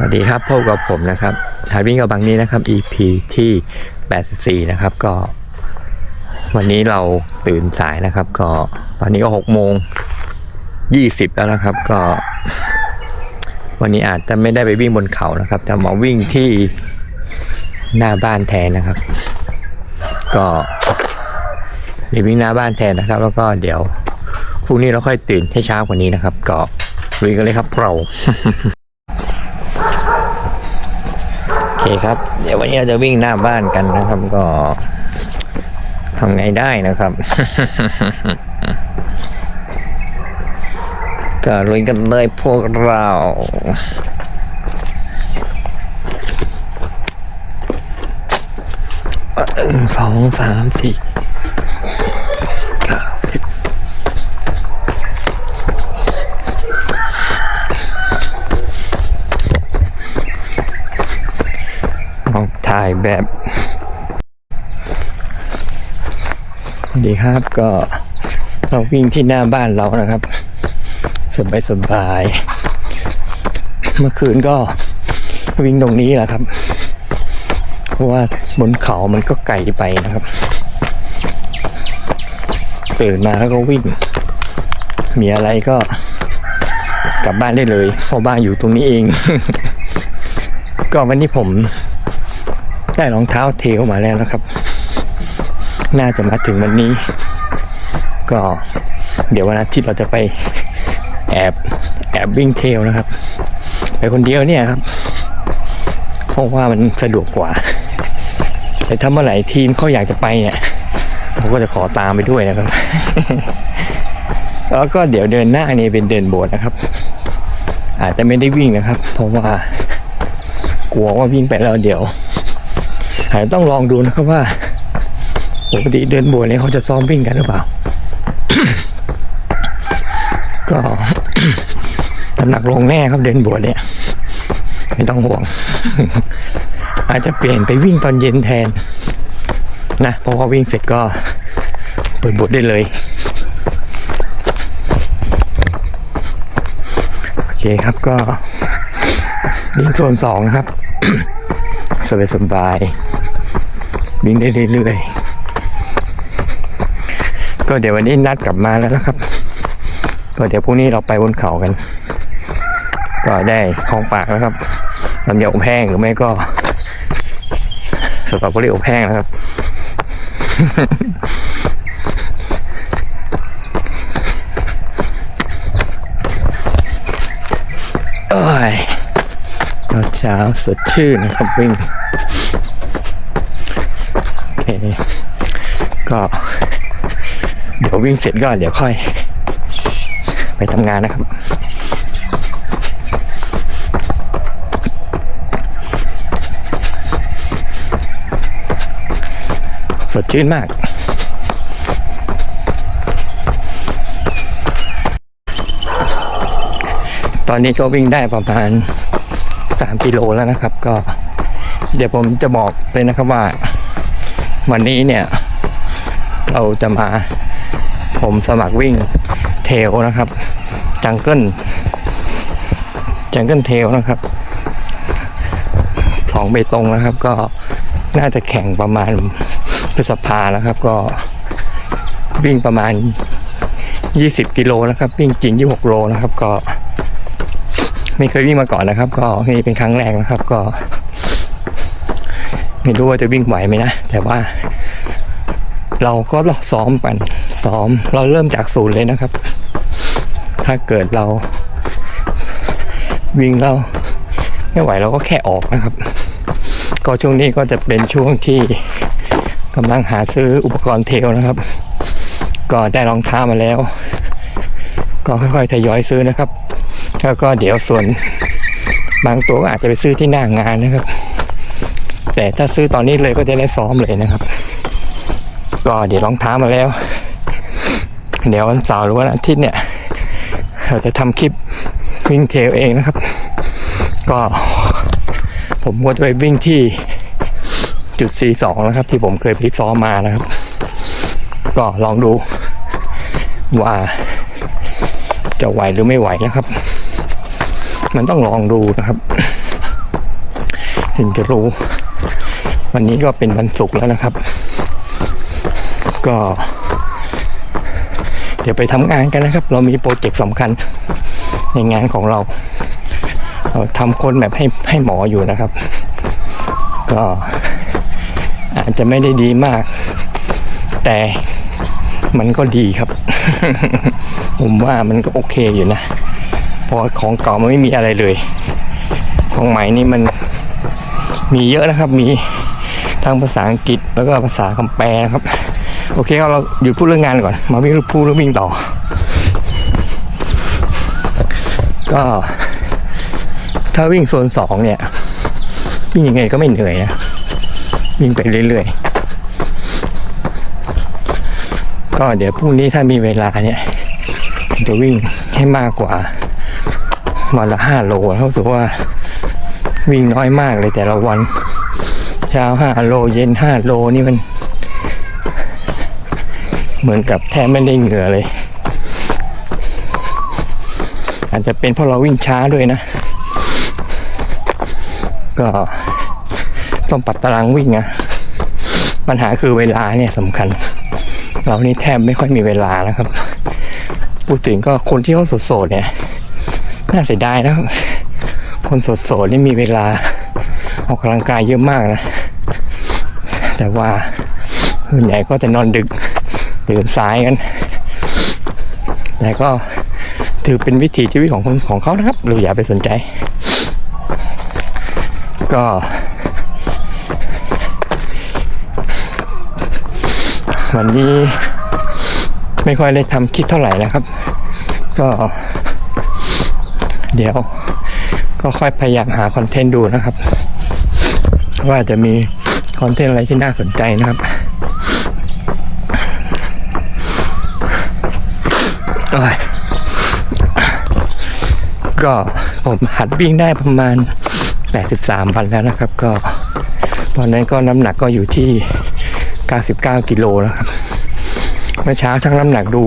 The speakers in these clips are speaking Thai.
สวัสดีครับพบกับผมนะครับชายวิ่งกับบางนี้นะครับ EP ที่ 84 นะครับ ก็ วันนี้เราตื่นสายนะครับ ก็ตอนนี้ก็6โมง 20 แล้วนะครับ ก็ วันนี้อาจจะไม่ได้ไปวิ่งบนเขานะครับจะมาวิ่งที่หน้าบ้านแทนนะครับ ก็ไปวิ่งหน้าบ้านแทนนะครับ แล้วก็เดี๋ยวพรุ่งนี้เราค่อยตื่นให้เช้ากว่านี้นะครับ ก็ลุยกันเลยครับเรา โอเครับ เดี๋ยววันนี้เราจะวิ่งหน้าบ้านกันนะครับก็ทำไงได้นะครับ ก็ลุยกันเลยพวกเราหนึ่งสองสามสี่ายแบบสวัสดีครับก็เราวิ่งที่หน้าบ้านเรานะครับ สบายสบายๆเมื่อคืนก็วิ่งตรงนี้แหละครับ เพราะว่าบนเขามันก็ไกลไปนะครับ ตื่นมาแล้วก็วิ่ง มีอะไรก็กลับบ้านได้เลยเพราะบ้านอยู่ตรงนี้เอง ก็วันนี้ผม ได้รองเท้าเทลมาแล้วนะครับ น่าจะมาถึงวันนี้ ก็เดี๋ยววันอาทิตย์เราจะไปแอบแอบวิ่งเทลนะครับ ไปคนเดียวเนี่ยครับ เพราะว่ามันสะดวกกว่า แต่ถ้าเมื่อไหร่ทีมเขาอยากจะไปเนี่ยผมก็จะขอตามไปด้วยนะครับ แล้วก็เดี๋ยวเดินหน้านี่เป็นเดินโบสนะครับ อาจจะไม่ได้วิ่งนะครับ เพราะว่ากลัวว่าวิ่งไปแล้วเดี๋ยว อาจจะต้องลองดูนะครับว่าปกติเดินบสถ์เนี่ยเขาจะซ้อมวิ่งกันหรือเปล่า ก็น้ำหนักลงแน่ครับเดินบวชเนี่ย ไม่ต้องห่วง อาจจะเปลี่ยนไปวิ่งตอนเย็นแทน นะเพราะว่าวิ่งเสร็จก็เปิดบทได้เลย โอเคครับก็วิ่งโซนสองนะครับ สบายสบาย วิ่งได้เรื่อยๆก็เดี๋ยววันนี้นัดกลับมาแล้วนะครับ ก็เดี๋ยวพรุ่งนี้เราไปบนเขากัน ก็ได้ของฝากนะครับลำไยอบแห้งหรือไม่ก็สตรอเบอรี่อบแห้งนะครับโอ้ยตอนเช้าสดชื่นนะครับวิ่ง ก็เดี๋ยววิ่งเสร็จก็เดี๋ยวค่อย ไปทำงานนะครับ สดชื่นมาก ตอนนี้ก็วิ่งได้ประมาณ 3 กิโลแล้วนะครับ ก็ เดี๋ยวผมจะบอกเลยนะครับว่า วันนี้เนี่ย เราจะมาผมสมัครวิ่งเทลนะครับ จังเกิลจังเกิลเทลนะครับสองเบตงนะครับ ก็น่าจะแข่งประมาณพฤษภานะครับ ก็วิ่งประมาณ 20 กิโลนะครับ วิ่งจริง 26โลนะครับ ก็ไม่เคยวิ่งมาก่อนนะครับ ก็นี่เป็นครั้งแรกนะครับ ก็ ไม่รู้ว่าจะวิ่งไหวไหมนะ แต่ว่า เราก็ซ้อมกันซ้อมเราเริ่มจากศูนย์เลยนะครับ ถ้าเกิดเรา วิ่งเราไม่ไหวเราก็แค่ออกนะครับ ก็ช่วงนี้ก็จะเป็นช่วงที่กำลังหาซื้ออุปกรณ์เทลนะครับ ก็ได้รองเท้ามาแล้ว ก็ค่อยๆทยอยซื้อนะครับ แล้วก็เดี๋ยวส่วนบางตัวก็อาจจะไปซื้อที่หน้างานนะครับ แต่ถ้าซื้อตอนนี้เลยก็จะได้ซ้อมเลยนะครับ ก็เดี๋ยวรองเท้ามาแล้ว เดี๋ยววันเสาร์หรือวันอาทิตย์เนี่ย เราจะทำคลิปวิ่งเทลเองนะครับ ก็ผมก็จะไปวิ่งที่จุด 42 นะครับ ที่ผมเคยไปซ้อมมานะครับ ก็ลองดูว่าจะไหวหรือไม่ไหวนะครับ มันต้องลองดูนะครับ ถึงจะรู้ วันนี้ก็เป็นวันศุกร์แล้วนะครับ ก็ เดี๋ยวไปทำงานกันนะครับ เรามีโปรเจกต์สำคัญในงานของเรา เราทำคนแบบให้ให้หมออยู่นะครับ ก็อาจจะไม่ได้ดีมาก แต่มันก็ดีครับ ผมว่ามันก็โอเคอยู่นะเพราะของเก่ามันไม่มีอะไรเลย ของใหม่นี่มันมีเยอะนะครับ มีทั้งภาษาอังกฤษแล้วก็ภาษาคำแปลนะครับ โอเคเราหยุดพูดเรื่องงานก่อน มาวิ่งพูดเรื่องวิ่งต่อ ก็ถ้าวิ่งโซนสองเนี่ย วิ่งยังไงก็ไม่เหนื่อยนะวิ่งไปเรื่อยๆ ก็เดี๋ยวพรุ่งนี้ถ้ามีเวลาเนี่ยจะวิ่งให้มากกว่าวันละห้าโลรู้สึกว่าวิ่งน้อยมากเลยแต่ละวัน เช้าห้าโลเย็นห้าโลนี่มัน เหมือนกับแทบไม่ได้เหงื่อเลย อาจจะเป็นเพราะเราวิ่งช้าด้วยนะ ก็ต้องปรับตารางวิ่งอะปัญหาคือเวลาเนี่ยสำคัญ เรานี่แทบไม่ค่อยมีเวลาแล้วครับพูดถึงก็คนที่เขาโสดๆเนี่ยน่าเสียดายนะครับคนโสดๆนี่มีเวลาออกกำลังกายเยอะมากนะ แต่ว่าส่วนใหญ่ก็จะนอนดึก ตื่นสายกัน แต่ก็ถือเป็นวิถีชีวิตของคนของเขานะครับเราอย่าไปสนใจ ก็ วันนี้ไม่ค่อยได้ทำคลิปเท่าไหร่นะครับ ก็ เดี๋ยวก็ค่อยพยายามหาคอนเทนต์ดูนะครับ ว่าจะมีคอนเทนต์อะไรที่น่าสนใจนะครับโอ้ย ก็ผมหัดวิ่งได้ประมาณ 83วันแล้วนะครับ ก็ ตอนนั้นก็น้ำหนักก็อยู่ที่ 99 กิโลแล้วครับ เมื่อเช้าชั่งน้ำหนักดู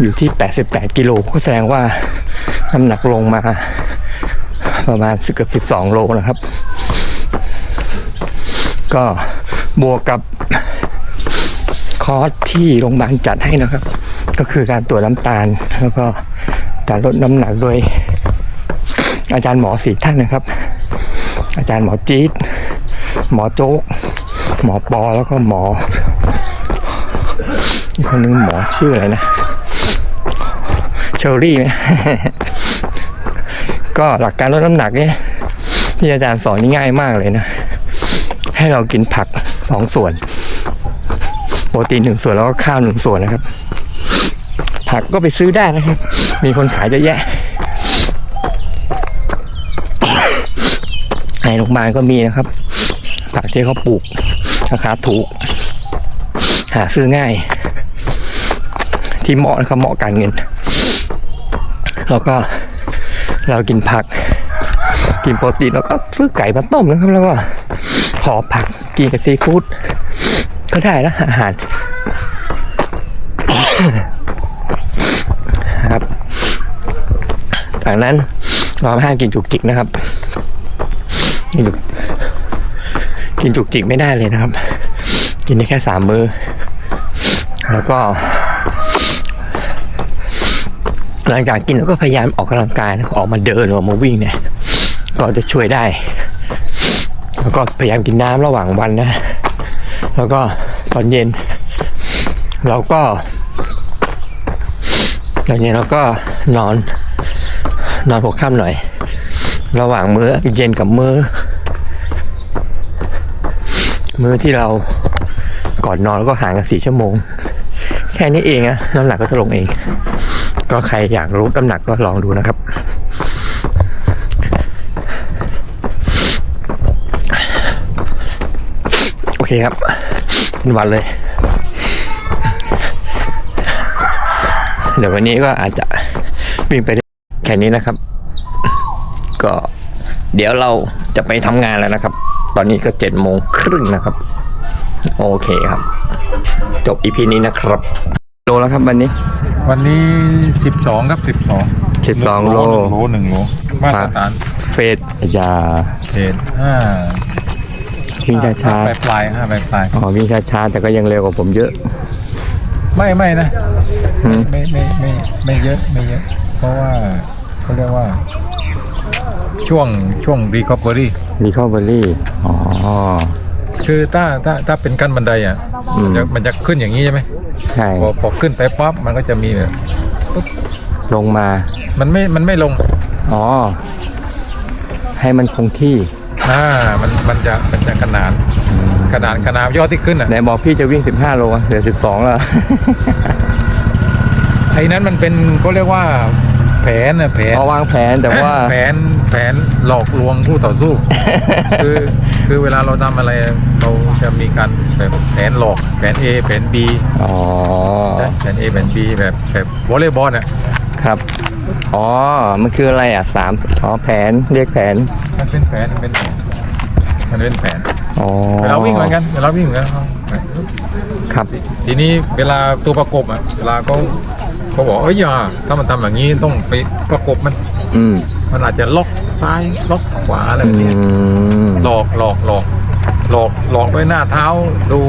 อยู่ที่ 88 กิโลก็แสดงว่าน้ำหนักลงมา ประมาณเกือบ12 โลนะครับ ก็บวกกับคอร์สที่โรงพยาบาลจัดให้นะครับ ก็คือการตรวจน้ำตาล แล้วก็การลดน้ำหนักโดย อาจารย์หมอสี่ท่านนะครับ อาจารย์หมอจี๊ดหมอโจ๊ก หมอปอแล้วก็หมออีกคนนึงหมอชื่ออะไรนะเชอรี่ไหมก็หลักการลดน้ำหนักเนี่ยที่อาจารย์สอนนี่ง่ายมากเลยนะ ให้เรากินผักสองส่วน โปรตีนหนึ่งส่วนแล้วก็ข้าวหนึ่งส่วนนะครับ ผักก็ไปซื้อได้นะครับ มีคนขายเยอะแยะในโรงพยาบาลก็มีนะครับ ผักที่เขาปลูกราคาถูก หาซื้อง่าย ที่เหมาะนะครับเหมาะการเงิน แล้วก็เรากินผัก กินโปรตีนแล้วก็ซื้อไก่มาต้มนะครับ แล้วก็ห่อผักกินกับซีฟู้ดก็ได้นะอาหาร ครับ จากนั้นเราห้ามกินจุกจิกนะครับกินจุกกินจุกจิกไม่ได้เลยนะครับ กินได้แค่สามมือ แล้วก็ หลังจากกินแล้วก็พยายามออกกำลังกายนะออกมาเดินออกมาวิ่งเนี่ยก็จะช่วยได้ แล้วก็พยายามกินน้ำระหว่างวันนะ แล้วก็ตอนเย็น เราก็ตอนเย็นเราก็นอน นอนหัวค่ำหน่อย ระหว่างมื้อเย็นกับมื้อ มื้อที่เราก่อนนอนแล้วก็ห่างกันสี่ชั่วโมง แค่นี้เองนะน้ำหนักก็จะลงเอง ก็ใครอยากรู้น้ำหนักก็ลองดูนะครับโอเคครับเป็นวันเลยเดี๋ยววันนี้ก็อาจจะวิ่งไป ค่นี้นะครับ ก็เดี๋ยวเราจะไปทำงานแล้วนะครับ ตอนนี้ก็เจ็ดโมงครึ่งนะครับ โอเคครับ จบอีพีนี้นะครับโลแล้วครับวันนี้ วันนี้สิบสองครับสิบสองสิบสองโลหนึ่งโลหนึ่งโลมาตรฐานเฟสอยาเศษห้าวิ่งช้าปลายปลายห้าปลายปลายๆอ๋อวิ่งช้าๆแต่ก็ยังเร็วกว่าผมเยอะ ไม่ไม่นะหืมไม่ไม่ไม่ไม่เยอะไม่เยอะ เพราะว่าเขาเรียกว่า ช่วงช่วง recovery รีคอเวอรี่อ๋อ คือถ้าถ้าถ้าเป็นกั้นบันไดอะอืม มันจะมันจะขึ้นอย่างนี้ใช่ไหมใช่ พอพอขึ้นไปปั๊บมันก็จะมีแบบลงมา มันไม่มันไม่ลงอ๋อ ให้มันคงที่อ่ามันมันจะมันจะขนานขนานขนานยอดที่ขึ้นอะไหนบอกพี่จะวิ่ง 15 โลอะเหลือ 12 แล้ว ไอ้นั้นมันเป็นเขาเรียกว่าแผนนะแผนพอวางแผนแต่ว่า แผนแผนหลอกลวงผู้ต่อสู้ คือคือเวลาเราทำอะไรเราจะมีการแบบแผนหลอกแผน A แผน B อ๋อนะแผน A แผน B แบบแบบวอลเลย์บอลอะครับ อ๋อ มันคืออะไรอะสามอ๋อแผนเรียกแผน มันเป็นแผนมันเป็นแผนมันเป็นแผนอ๋อเวลาวิ่งเหมือนกันเวลาวิ่งเหมือนกันครับ ทีนี้เวลาตัวประกบอะเวลาเขา เขาบอกเอ้ยอย่าถ้ามันทำอย่างนี้ต้องไปประกบมัน อืมมันอาจจะล็อกซ้ายล็อกขวาอะไรแบอืบนี้มหลอกหลอกหลอกหลอกหลอกด้วยหน้าเท้าดู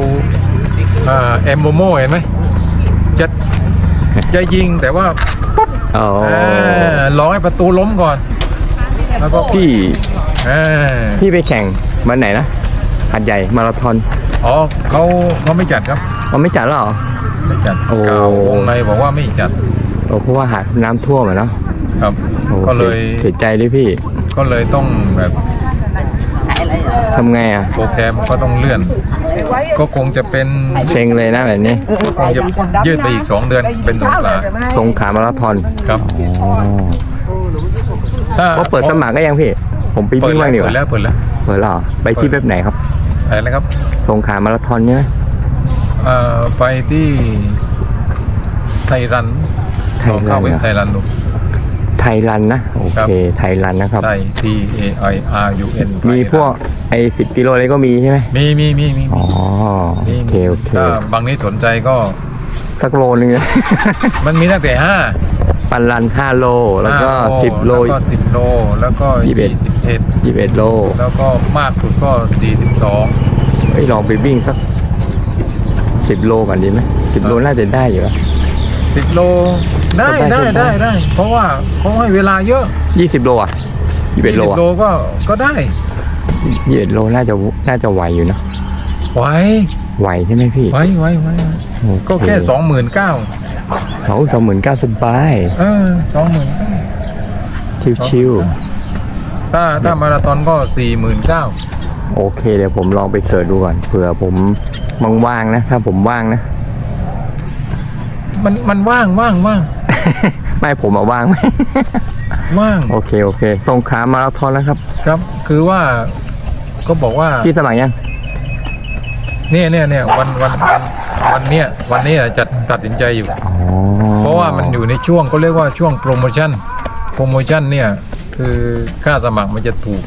เอ่อเอมโมโมเห็นไหมจะจะยิงแต่ว่าปุ๊บอ๋อเออรอให้ประตูล้มก่อน แล้วก็พี่เออพี่ไปแข่งวันไหนนะหัดใหญ่มาราธอนอ๋อเขาเขาไม่จัดครับเขาไม่จัดแล้วเหรอ ไม่จัดโอ้ กล่าววงในบอกว่าไม่จัดโอ้เพราะว่าหาดน้ำท่วมอะเนาะครับ โอ้ก็เลยเสียใจด้วยพี่ก็เลยต้องแบบทำไงอะ โปรแกรมก็ต้องเลื่อน ก็คงจะเป็นเซ็งเลยนะแบบนี้คงจะยืดไปอีกสองเดือนเป็นสงขลาสงขลามาราธอนครับอ๋อถ้าก็เปิดสมัครก็ยังพี่ ผมไปเปิวิ่ดงแล้บ้าวงดีกเปิดว่าแล้วเปิดแล้วเปิดแล้วเหรอไปที่เว็บไหนครับ อะไรนะครับสงขลามาราธอนเนี่ยเอ่อ ไปที่ไทยรันไทยลองรัเข้านเว็บเหรอไทยรันดู ไทยรันนะ โอครับ เค ไทยรันนะครับ ไทย T A I R U N มีพวกไอ้สิบกิโลอะไรก็มีใช่ไหมมีมีมีมีอ๋อ โอเค โอเค ถ้าบางนี้สนใจก็ สักโลนึงนะ มันมีตั้งแต่ห้าปันรันห้าโล แล้วก็ห้าสิบโล แล้วก็สิบโล แล้วก็ยี่ยี่สิบเอ็ด สิบเอ็ดยี่สิบเอ็ดโลแล้วก็มากสุดก็สี่สิบสองเฮ้ยลองไปวิ่งสัก สิบโลก่อนดีไหมสิบโลน่าจะได้อยู่อะ สิบโล ได้ก็ได้ได้ก็ได้ ได้ได้ เพราะว่าเขาให้เวลาเยอะยี่สิบโลอะยี่สิบเอ็ดโลสิบอะโลก็ก็ได้ยี่สิบเอ็ดโลน่าจะน่าจะไหวอยู่นะไหวไหวใช่ไหมพี่ไหวไหวไหวก็แค่สองหมื่นเก้าเขาสองหมื่นเก้าสบาย เออสองหมื่นชิวถ้าถ้ามาราธอนก็สี่หมื่นเก้าๆ โอเคเดี๋ยวผมลองไปเสิร์ชดูก่อนเผื่อผม ว่างๆนะถ้าผมว่างนะ มันมันว่างว่างว่าง ไม่ผมอะว่างไหม ว่าง โอเคโอเคสงขลามาราธอนแล้วครับ ครับ คือว่าก็บอกว่าพี่สมัครยัง เนี่ยเนี่ยเนี่ยวันวันวันวันเนี้ยวันนี้จะตัดสินใจอยู่อ๋อเพราะว่ามันอยู่ในช่วงก็เรียกว่าช่วงโปรโมชั่น โปรโมชั่นเนี่ย คือค่าสมัครมันจะถูก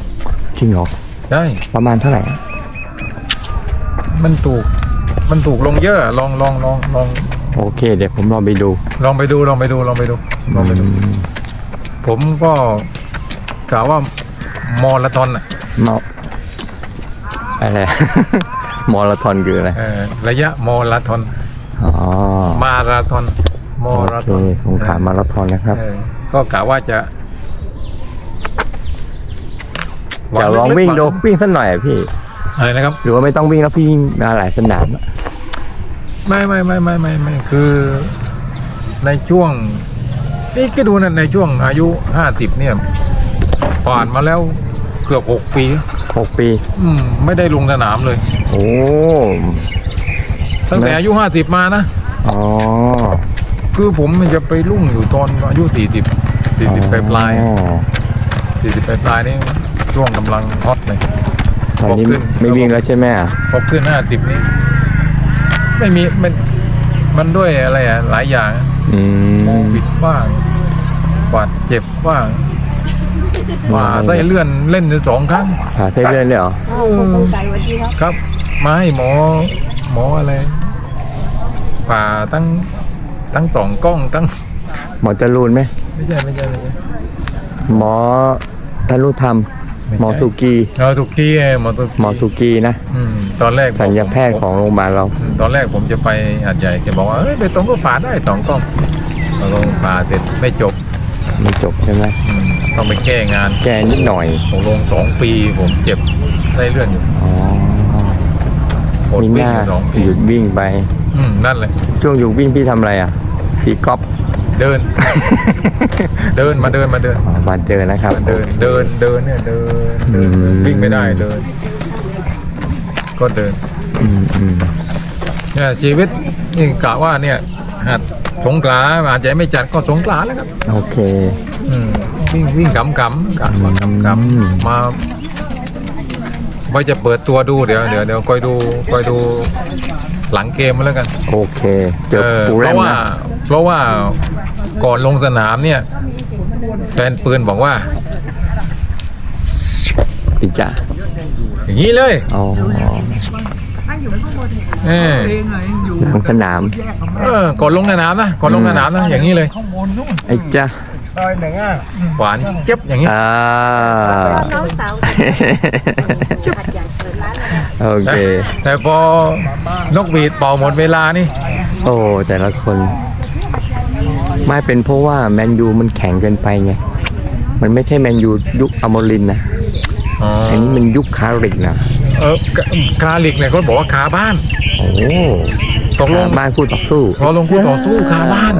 จริงเหรอ ใช่ ประมาณเท่าไหร่อะมันถูก มันถูกลงเยอะลองลองลองลองโอเค เดี๋ยวผมลองไปดู ลองไปดูลองไปดูลองไปดูลองไปดูอืมผมก็กล่าวว่ามอลาทอนอะเมาอะไรมาราธอนคืออะไรเอ่อระยะมอลาทอนอ๋อมาราธอนมอโอราเคธอนสงขลามาราธอนนะครับเออก็กะว่าจะจะลองวิ่งดูวิ่งสักหน่อยอะพี่ อะไรนะครับ หรือว่าไม่ต้องวิ่งแล้วพี่วิ่งมาหลายสนามอะไม่ไม่ไม่ไม่ไม่ไม่คือในช่วง นี่ก็ดูนะในช่วงอายุห้าสิบเนี่ยผ่านมาแล้วเกือบหกปี หกปี อืม ไม่ได้ลงสนามเลย โอ้ตั้งแต่ไม่อายุห้าสิบมานะ อ๋อ คือผมมันจะไปรุ่งอยู่ตอนอายุสี่สิบสี่สิบปลายปลายอ๋อสี่สิบปลายปลายนี่ช่วงกำลังฮอตเลย ตอนนี้พอขึ้นไม่วิ่งแล้วใช่ไหมอะพอขึ้นห้าสิบนี้ ไม่มีมันมันด้วยอะไรอะ หลายอย่างอืโคมวิดบ้างบาดเจ็บบ้างมาไส้เลื่อนเล่นอยู่สองครั้งขาเส้นเลื่อนเลยเหรอเออครับ มาให้หมอ หมออะไรผ่าตั้งตั้งสองกล้องตั้ง หมอจรูนไหมไม่ใช่ไม่ใช่ไม่ใช่หมอทนุธรรม ไม่ใช่หมอสุกีเออถูกที่หมอถูกที่หมอสุกีนะอืมตอนแรกผมสัญญาแพทย์ของโรงพยาบาลเรา อืมตอนแรกผมจะไปหาดใหญ่แกบอกว่าเอ้ยไปตรงก็ผ่าได้สองกล้องเราลงผ่าเสร็จไม่จบไม่จบใช่ไหมอืมต้องไปแก้งานแกนิดหน่อยผมลงสองปีผมเจ็บได้เลื่อนอยู่อ๋อหมดมีวิ่หงน้าอยู่สองปีหยุดวิ่งไป อืมนั่นเลยช่วงหยุดวิ่งพี่ทำอะไรอะพี่ก๊อฟ เดิน เดินมาเดินมาเดินอ๋อมาเดินนะครับ เดินเดินเดินเนี่ยเดินเดินอืม วิ่งไม่ได้เดิน ก็เดินอืมอืมเนี่ยชีวิตนี่กะว่าเนี่ยหัดสงขลาอาจจะไม่จัดก็สงขลาแล้วครับ โอเค อืมวิ่งวิ่งกำกำกะว่ากำกอืมำมาไว้จะเปิดตัวดูเดี๋ยวเดี๋ยวเดี๋ยวคอยดูคอยดู หลังเกมมาแล้วกันโอเค เจอเออฟูเพแลมราะว่านะเพราะว่าก่อนลงสนามเนี่ยแฟนปืนบอกว่า ปิจ่าอย่างนี้เลยอ๋อเออลงสนาม เออก่อนลงสนามนะก่อนลงสนามนะอย่างนี้เลย ไอ้จ้าหวานเจ็บอย่างนี้ อ่า น้องสาว หัดใหญ่ โอเค แต่พอนกหวีดเป่าหมดเวลานี่ โอ้แต่ละคน ไม่เป็นเพราะว่าแมนยูมันแข็งเกินไปไง มันไม่ใช่แมนยูยุคอมรินทร์นะอ๋ออันนี้มันยุคคาริกนะเออคาลิกเนี่ยเขาบอกว่าคาบ้าน โอ้ตกลงบ้านคู่ต่อสู้เราลงคู่ต่อสู้คาบ้าน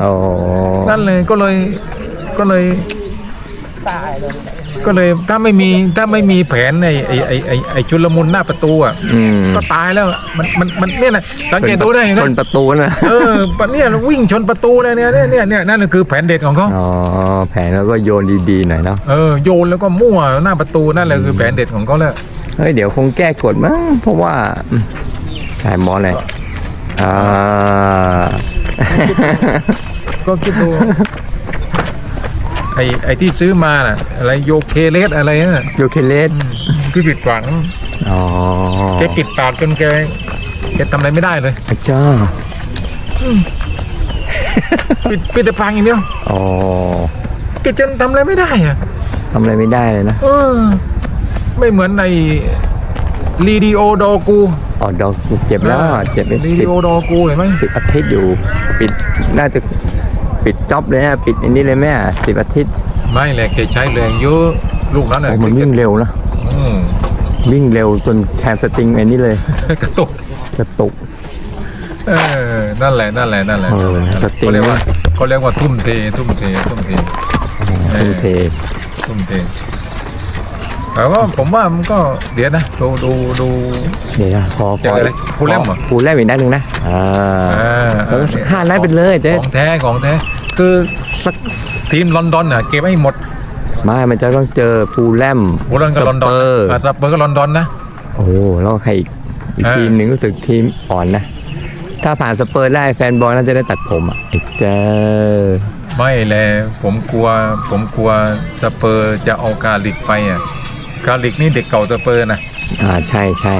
โอ้นั่นเลยก็เลยก็เลย ก็เลยถ้าไม่มีถ้าไม่มีแผนไอ้ไอ้ไอ้ไอ้ไอ้ชุลมุนหน้าประตูอะอืมก็ตายแล้วอะมันมันมันเนี่ยนะสังเกตดูได้ชนะนประตูนะเออปะเนี่ยวิ่งชนประตูเลยเนี่ยเนี่ยเนี่ยเนี่ยนั่นคือแผนเด็ดของเขาอ๋อแผนแล้วก็โยนดีๆหน่อยเนาะเออโยนแล้วก็มั่วหน้าประตูนั่นแหละคือแผนเด็ดของเขาแล้ว เฮ้ยเดี๋ยวคงแก้กฎมั้งเพราะว่าอืมถ่ายหมอเลยอ่า ก็คิดดู ไอ้ไอ้ที่ซื้อมาน่ะ อะไรโยเคเลสอะไรน่ะโยเคเลสอืมคือปิดปากอ๋อแกปิดปากจนแกแกทำอะไรไม่ได้เลยอาจารย์ปิดปิดแต่ปากอย่างเดียวอ๋อแกจนทำอะไรไม่ได้อะทำอะไรไม่ได้เลยนะเออไม่เหมือนในลีดีโอดอกูอ๋อดอกเจ็บแล้วอะเจ็บไปลีปิดีดโอดอกูเห็นไหมปิดอาทิตย์อยู่ ปิดน่าจะ ปิดจ็อบเลยฮะปิดอันนี้เลยแม่สิบอาทิตย์ไม่แหละแกใช้แรงเยอะลูกนั้นน่ะโอ้มันวิ่งเร็วนะอืมวิ่งเร็วจนแทนสติงอันนี้เลย กระตุกกระตุก เออนั่นแหละนั่นแหละนั่นแหละเออสติ เขาเรียกว่าเขาเรียกว่าทุ่มเททุ่มเททุ่มเท เออ ทุ่มเททุ่มเทแต่ว่าผมว่ามันก็เดี๋ยวนะดูดูดู เดี๋ยวนะขอเจออะไรฟูลแลมเหรอฟูลแลมอีกนัดหนึ่งนะอ่าอ่าเออสักห้านัดไปเลยเจ๊ ของแท้ของแท้ คือสักทีมลอนดอนน่ะเก็บให้หมดไม่มันจะต้องเจอฟูลแลมโบราณกับลอนดอนสเปอร์อะสเปอร์กับลอนดอนนะ โอ้โหแล้วก็ใครอีกอีกเออ ทีมหนึ่งรู้สึกทีมอ่อนนะ ถ้าผ่านสเปอร์ได้แฟนบอลน่าจะได้ตัดผมอะไอ้เจ้าไม่แลผมกลัวผมกลัวสเปอร์จะเอากาลิกไปอะกาลิกนี่เด็กเก่าสเปอร์นะอ่าใช่ใช่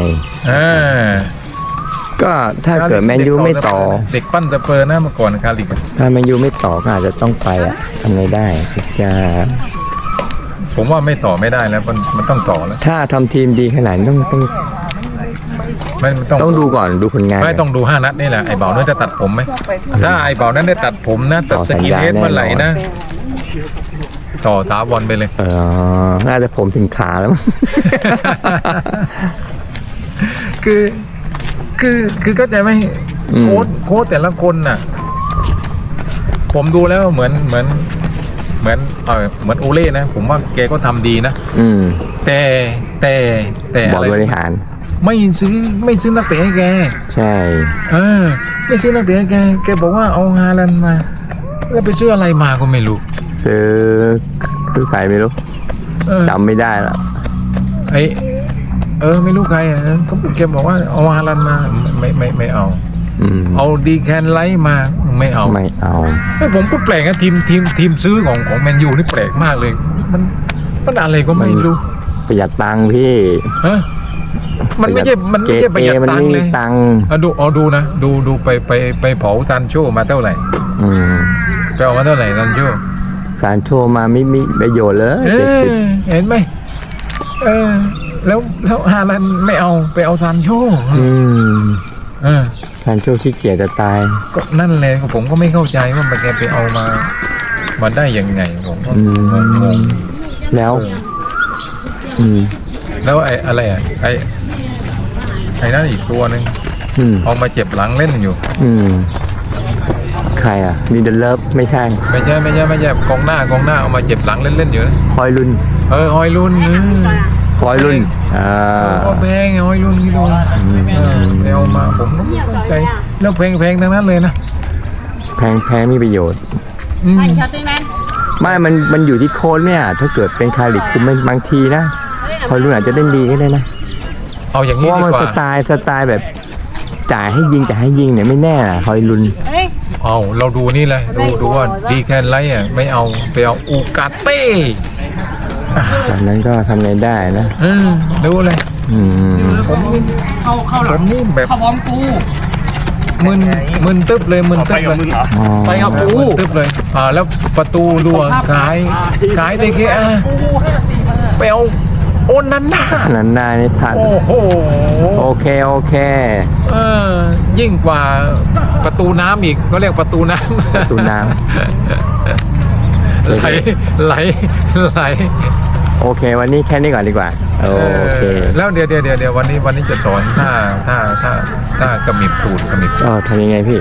อ่า ก็ถ้าเกิดแมนยูไม่ต่อ เด็กปั้นสเปอร์นะเมื่อก่อนกาลิกอะถ้าแมนยูไม่ต่อก็อาจจะต้องไปอะทำไงได้ไอ้เจ้าผมว่าไม่ต่อไม่ได้แล้วมันมันต้องต่อแล้วถ้าทำทีมดีขนาดนี้ต้องต้องไม่มันต้องต้องดูก่อนดูผลงาน ไม่ต้องดูห้านัดนี่แหละไอ้เบานั้นจะตัดผมไหมถ้าไอ้เบานั้นได้ตัดผมนะตัดสกินเฮดเมื่อไหร่นะต่อตาบอลไปเลย เออน่าจะผมถึงขาแล้วมั้ง คือ คือคือเข้าใจไหมอืม โค้ดโค้ดแต่ละคนน่ะ ผมดูแล้วเหมือนเหมือน เหมือนเออเหมือนโอเล่นะ ผมว่าแกก็ทำดีนะ อืมแต่แต่แต่บออะร์ดไรบริหาร ไม่ซื้อไม่ซื้อนักเตะให้แก ใช่ เออไม่ซื้อนักเตะให้แกแกบอกว่าเอางานลันมาแล้วไปซื้ออะไรมาก็ไม่รู้ ซื้อซื้อใครไม่รู้เออจำไม่ได้ละไอ เออไม่รู้ใครอะก็แกบอกว่าเอาฮาลันมาไม่ไม่ไม่เอาอืมเอาดีแคนไลท์มาไม่เอาไม่เอาเฮ้ยผมก็แปลกนะทีมทีมทีมซื้อของของแมนยูนี่แปลกมากเลย มันมันอะไรก็ไม่รู้ ประหยัดตังค์พี่ฮะมันไม่ใช่ มันไม่ใช่ประหยัดเกมันตังไม่ค์เลมียตังค์เอาดูเอาดูนะ ดูดูไปไปไปเผาซันโชมาเท่าไหร่อืมไปเอามาเท่าไหร่ซันโชสารโชว์มาไม่มีประโยชน์เลยเอเจ็ดสิบอเห็นไหมเออ แล้วแล้วฮาลันไม่เอาไปเอาซันโชอืมเออสารโชว์ขี้เกียจจะตาย ก็นั่นเลยผมก็ไม่เข้าใจว่ามันแกไปเอามามาได้ยังไงผมก็อืมงงแล้วเอออืม แล้วไอ้อะไรอะไอ้ไอ้นั่นอีกตัวหนึ่งอืม เอามาเจ็บหลังเล่นอยู่ อืม ใครอะ มีเดลเลิฟไม่ใช่ไม่ใช่ไม่ใช่ไม่ใช่กองหน้ากองหน้าเอามาเจ็บหลังเล่นเล่นๆอยู่นะ ฮอยลุน เออฮอยลุนเออ ฮอยลุนอ่าก็แพงไงฮอยลุนกี่ดูอืมเออไปเอามาผมก็ไม่เข้าใจแล้วแพงแพงๆทั้งนั้นเลยนะแพงแพงมีประโยชน์อืม anh cho tôi mang ไม่มันมันอยู่ที่โค้ดเนี่ย ถ้าเกิดเป็นคาริกคุมมันบางทีนะฮอยลุนอาจจะเล่นดีก็ได้นะเอาอย่างเพนี้ราะว่าดีมันกว่าสไตล์สไตล์แบบจ่ายให้ยิงจ่ายให้ยิงเนี่ยไม่แน่นะฮอยลุน Ê, เอาเราดูนี่เลย ดูดูว่าดีแค่ไรอะไม่เอาไปเอาอูกาเต้ แบบนั้นก็ทำไงได้นะเออดูเลย อืมผมนี่เข้าเข้าหผลังมนี่แบบเข้าพร้อมกู มึนมึนตึ๊บเลยมึนไปตึ๊บกับเลยมึงเหรออ๋อไปกับกู มึนตึ๊บเลยอ่าแล้วประตูดูอะขายขายได้แค่อะไปเอาโอนนั้นนะนันนานี่พลาดโอ้โหโอเคโอเคเออยิ่งกว่าประตูน้ำอีกก็เรียกประตูน้ำประตูน้ ไหลไหลไหลโอเค วันนี้แค่นี้ก่อนดีกว่าโอเคแล้วเดี๋ยวเดี๋ยวเดี๋ยวเดี๋ยววันนี้วันนี้จะสอนท่าท่าท่าท่ากระมิบตูดกระมิบเออทำยังไงพี่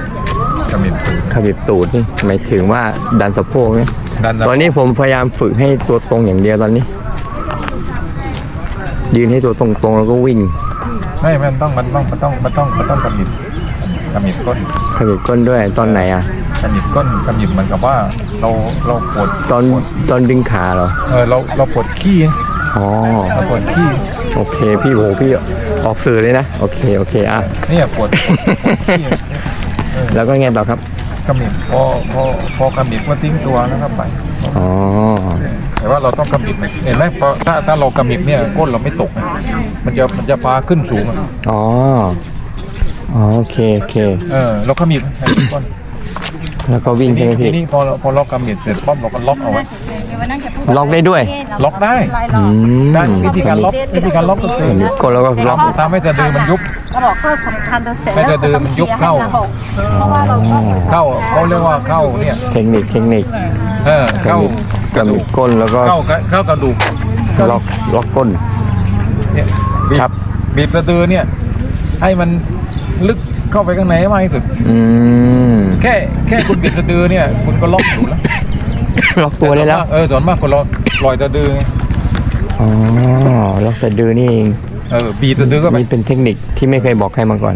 กระมิบตูดขบิบตูดนี่หมายถึงว่าดันสะโพกเนี่ยดันนะตอนนี้ผมพยายามฝึกให้ตัวตรงอย่างเดียวตอนนี้ ยืนให้ตัวตรงๆแล้วก็วิ่ง ไม่มันต้องมันต้องมันต้องมันต้องมันต้องกระมิบ กระมิบก้นขบิบก้นด้วยตอนไหนอะกระมิบก้นกระมิบเหมือนกับว่าเราเราปวดตอนตอนดึงขาเหรอเออเราเราปวดขี้อ๋อเราปวดขี้โอเคพี่โหพี่ออกสื่อเลยนะโอเคโอเคอะเนี่ยปวดปวดปวดขี้เออแล้วก็ไงต่อครับกระมิบพอพอพอกระมิบก็ทิ้งตัวแล้วก็ไปอ๋อแต่ว่าเราต้องกำมิบไหมเห็นไหมพอถ้าถ้าเรากำมิบเนี่ยก้นเราไม่ตกนะมันจะมันจะพาขึ้นสูงอะอ๋ ออ๋อโอเคโอเค เออเรากำมิบกำมิบก้นแล้วก็วิ่งทีใช่ไหมนี้ทีพี่นี้พอเราพอเรากำมิบเสร็จปั๊บเราก็ล็อกเอาไว้ ล็อกได้ด้วย ล็อกได้ อืมได้วิธีการล็อกวิธีการล็อกก็คือ กดแล้วก็ล็อกทำให้สะดือมันยุบเขาบอกข้อสำคัญเราเสร็จไม่จะดื่มยุบเข้า เพราะว่าเราก็เข้าเขาเรียกว่าเข้าเนี่ย เทคนิคเทคนิคเออเข้ากระมิบก้นแล้วก็เข้าเข้ากระดูกล็อกล็อกก้นเนี่ยบีครับ บีบสะดือเนี่ย ให้มันลึกเข้าไปข้างในให้มากที่สุด อืมแค่แค่คุณบีบสะดือเนี่ย คุณก็ล็อกอยู่แล้วล็อกตัวได้แล้วเออส่วนมากคนเราปล่อยสะดือไงอ๋อล็อกสะดือนี่เองเออบีบสะดือก็ไปนี่เป็นเทคนิคที่ไม่เคยบอกใครมาก่อน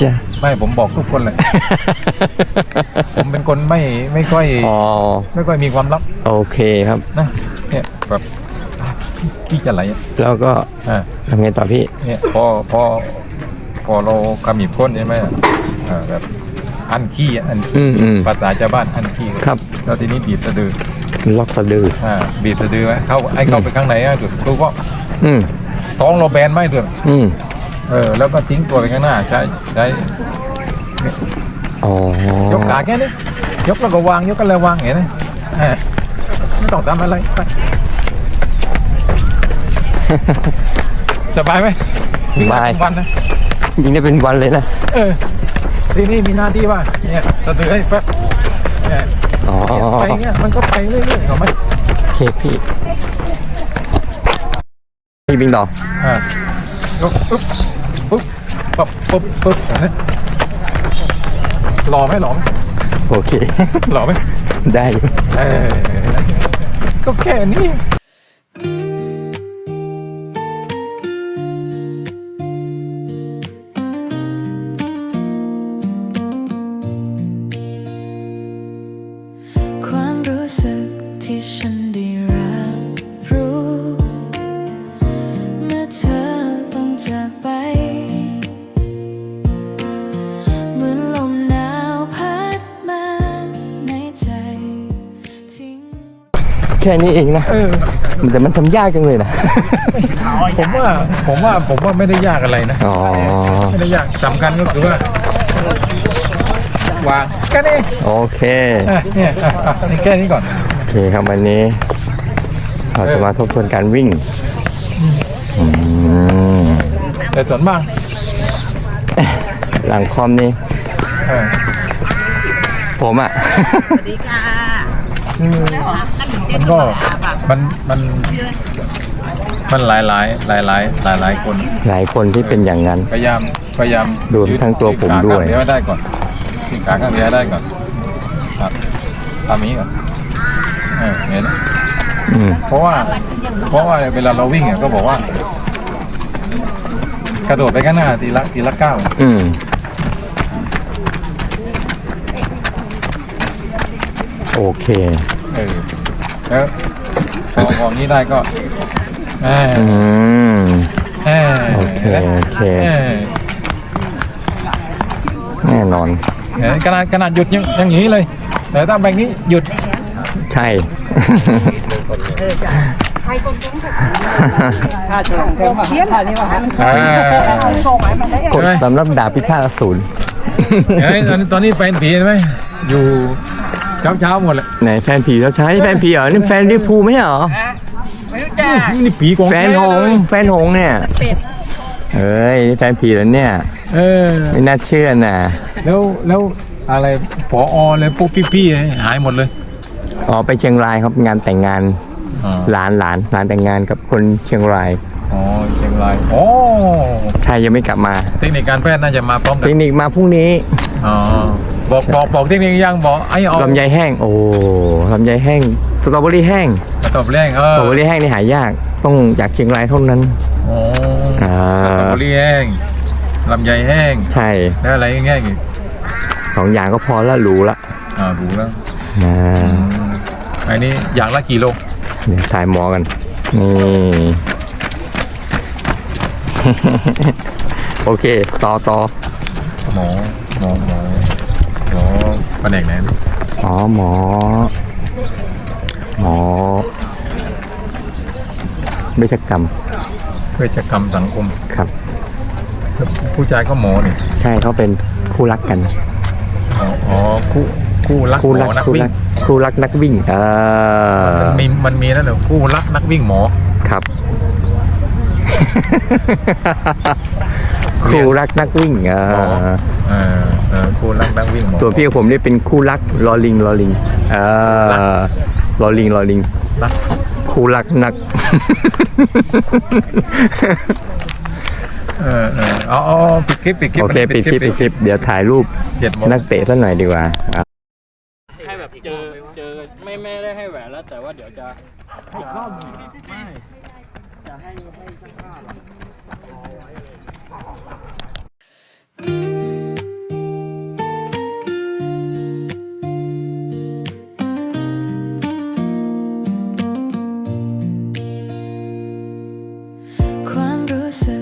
จ้ะไม่ผมบอกทุกคนเลยผมเป็นคนไม่ไม่ค่อยอ๋อไม่ค่อยมีความลับโอเคครับ นะเนี่ยแบบขี้จะไหลอะแล้วก็อ่าทำไงต่อพี่ เนี่ยพอพอ พอเรากำมีพ้นใช่ไหมอ่าแบบอันขี้อะอันอืขี้มอืม ภาษาชาวบ้านอันขี้ครับ แล้วทีนี้บีบสะดือล็อกสะดือ อ่าบีบสะดือไว้เข้าไอ้เข้าไปข้างในอะจุดรู้ว่าอืม ท้องเราแบนไหมด้วยอืม เออแล้วก็ทิ้งตัวไปข้างหน้าใช้ใช้อ๋อยกขาแค่นี้ยกแล้วก็วางยกก็เลยวางเห็นไหมอ่าไม่ต้องทำอะไรไปสบายไหมวิ่งได้ทุกวันนะ ยิงได้เป็นวันเลยนะ เออที่นี่มีหน้าที่ว่าเนี่ยสะดือให้แฟบเนี่ยอ๋อไปเนี่ยมันก็ไปเรื่อยๆเหรอไหมโอเคพี่พี่บิงต่ออ่าก็ปุ๊บปุ๊บปุ๊บปุ๊บปุ๊บอย่างนี้หล่อไหมหล่อไหมโอเคหล่อไหมได้อยู่เออก็แค่นี้ นใจทิ้งแค่นี้เองนะเออแต่มันทำยากจังเลยนะ ผมว่าผมว่าผมว่าไม่ได้ยากอะไรนะอ๋อ ไม่ได้ยากสำคัญก็คือว่าวางแค่นี้โอเคอะเนี่ยอะอะนี่แค่นี้ก่อน โอเคครับวันนี้เราจะมาทบทวนการวิ่งอืมแต่ส่วนมากหลังคอมนี่เออผมอะมั นก็มันมันมันหลายหลายหลายหลายหลายหลายคนหลายคนที่เป็นอย่างนั้น พยายามพยายามรวมทั้งตัวผมด้วยขาข้างเดียวให้ได้ก่อนที่ขาข้างเดียวให้ได้ก่อนครับทำนี้ก่อนเออเห็นไหมอืมเพราะว่า เพราะว่าเวลาเราวิ่งอะก็บอกว่า กระโดดไปข้างหน้าทีละทีละก้าวอืมโอเคเออ แล้วพอพอนี้ได้ก็เอออืมเออโอเคโอเคเออแน่นอนเห็นขนาดขนาดหยุดยังยังอย่างนี้เลยแต่ถ้าแบบนี้หยุดใช่ อ่ากดสำหรับดาบพิฆาตอสูรเห็นไหมตอนตอนนี้แฟนผีเห็นไหมอยู่เช้าเช้าๆหมดเลย ไหนแฟนผีเราใช้แฟนผีเหรอนี่แฟนลิเวอร์พูลไม่ใช่เหรอนี่ผีของแฟนหงส์แฟนหงส์เนี่ยเอ้ยนี่แฟนผีแล้วเนี่ยเออ ไม่น่าเชื่อน่ะแล้วแล้วอะไรผอเลยพวกพี่ๆหายหมดเลยอ๋อไปเชียงรายครับงานแต่งงานอ๋อหลานหลานหลานแต่งงานกับคนเชียงรายอ๋อเชียงรายโอ้ไทยยังไม่กลับมาเทคนิคการแพทย์น่าจะมาพร้อมกัเทนคนิคมาพรุ่งนี้อ๋อ บอกบอกบอกเทคนิคยังบอกไอ้เอาลำไยแห้ง โอ้ลำไยแห้งสตรอเบอรี่แห้งตอบแรงเอสอตรอเบอรี่แห้งนี่หายาก ต้องจากเชียงรายเท่านั้น โอ้อ่า สตรอเบอรี่แห้งลำไยแห้งใช่แล้วอะไรแห้งๆอีกสองอย่างก็พอละหรูละอ่าดูแล้วอ่าอันนี้อย่างละกี่โลเดี๋ยวถ่ายหมอกันนี่ โอเค ต่อต่อหมอหมอหมอหมอ แผนกไหนอ๋อหมอ หมอเวชกรรมเวชกรรมสังคม ครับ ผู้ชายก็หมอนี่ใช่เขาเป็นคู่รักกัน อ๋ออ๋อคู่คู่รักคู่หมรักอนักคู่วิ่รังกคู่รักนักวิ่งเออมันมีมันมีนั่นเหรอคู่รักนักวิ่งหมอ ครับ คู่รักนักวิ่งเอหมออเออเออคู่รักนักวิ่งหมอส่วนพี่กับผมนี่เป็นคู่รักลอลิงลอลิงเออลอลิงลอลิงรักคู่รักนัก เออเออเอาเอาเอาปิดคลิปปิดคลิปโอเคปิดคลิปปิดคลิปเดี๋ยวถ่ายรูปเจ็ดโมงนักเตะสักหน่อยดีกว่าอะให้แบบเจอเจอไม่ไม่ได้ให้แหวนแล้วแต่ว่าเดี๋ยวจะให้รอบ จะให้ให้ช่างภาพอะความรู้สึก